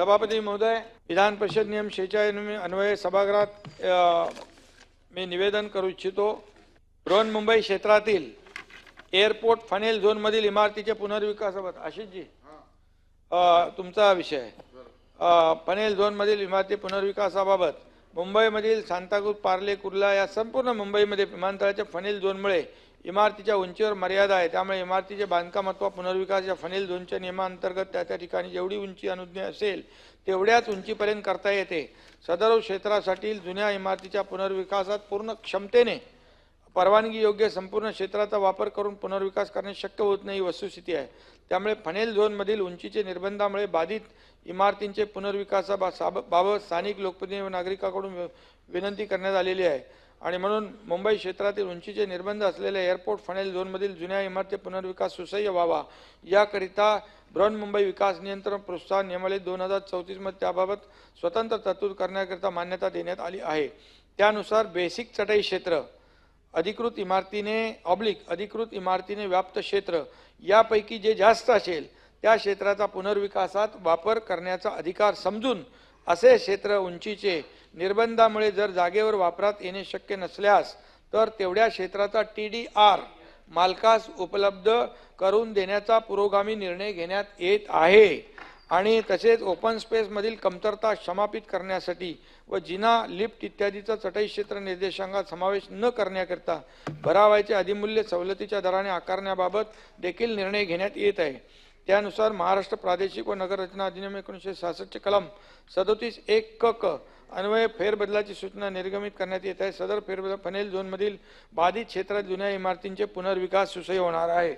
सभापती महोदय विधान परिषद नियम शेहेचाळीस अन्वये सभागृहात मी निवेदन करू इच्छितो. बृहन्मुंबई क्षेत्रातील एअरपोर्ट फनेल झोनमधील इमारतीच्या पुनर्विकासाबाबत. आशिषजी तुमचा विषय. फनेल झोनमधील इमारती पुनर्विकासाबाबत मुंबईमधील सांताक्रूज पार्ले कुर्ला या संपूर्ण मुंबईमध्ये विमानतळाच्या फनेल झोनमुळे इमारतीच्या उंचीवर मर्यादा आहे. त्यामुळे इमारतीचे बांधकाम अथवा पुनर्विकास या फनेल झोनच्या नियमांतर्गत त्या त्या ठिकाणी जेवढी उंची अनुज्ञा असेल तेवढ्याच उंचीपर्यंत करता येते. सदर क्षेत्रासाठी जुन्या इमारतीच्या पुनर्विकासात पूर्ण क्षमतेने परवानगी योग्य संपूर्ण क्षेत्राचा वापर करून पुनर्विकास करणे शक्य होत नाही ही वस्तुस्थिती आहे. त्यामुळे फनेल झोनमधील उंचीचे निर्बंधामुळे बाधित इमारतींचे पुनर्विकासाबाबत स्थानिक लोकप्रतिनिधी व नागरिकांकडून विनंती करण्यात आलेली आहे. आणि म्हणून मुंबई क्षेत्रातील उंचीचे निर्बंध असलेल्या एअरपोर्ट फनेल झोनमधील जुन्या इमारती पुनर्विकास सुसह्य व्हावा. याकरिता बृहन्मुंबई विकास नियंत्रण प्रोत्साहन नियमावली दोन हजार चौतीसमध्ये त्याबाबत स्वतंत्र तरतूद करण्याकरिता मान्यता देण्यात आली आहे. त्यानुसार बेसिक चटई क्षेत्र अधिकृत इमारतीने ऑब्लिक अधिकृत इमारतीने व्याप्त क्षेत्र यापैकी जे जास्त असेल त्या क्षेत्राचा पुनर्विकासात वापर करण्याचा अधिकार समजून असे क्षेत्र उंचीचे निर्बंधामुळे जर जागेवर वापरात येणे शक्य नसल्यास तर तेवढ्या क्षेत्राचा टी डी आर मालकास उपलब्ध करून देण्याचा पुरोगामी निर्णय घेण्यात येत आहे. आणि तसेच ओपन स्पेसमधील कमतरता समापित करण्यासाठी व जिना लिफ्ट इत्यादीचा चटई क्षेत्र निर्देशांकात समावेश न करण्याकरिता भरावायचे अधिमूल्य सवलतीच्या दराने आकारण्याबाबत देखील निर्णय घेण्यात येत आहे. त्यानुसार महाराष्ट्र प्रादेशिक व नगररचना अधिनियम एकोणीसशे सहासष्टचे कलम सदोतीस एक क क अन्वये फेरबदलाची सूचना निर्गमित करण्यात येत आहे. सदर फेरबदल फनेल झोनमधील बाधित क्षेत्रात जुन्या इमारतींचे पुनर्विकास सुसह्य होणार आहे.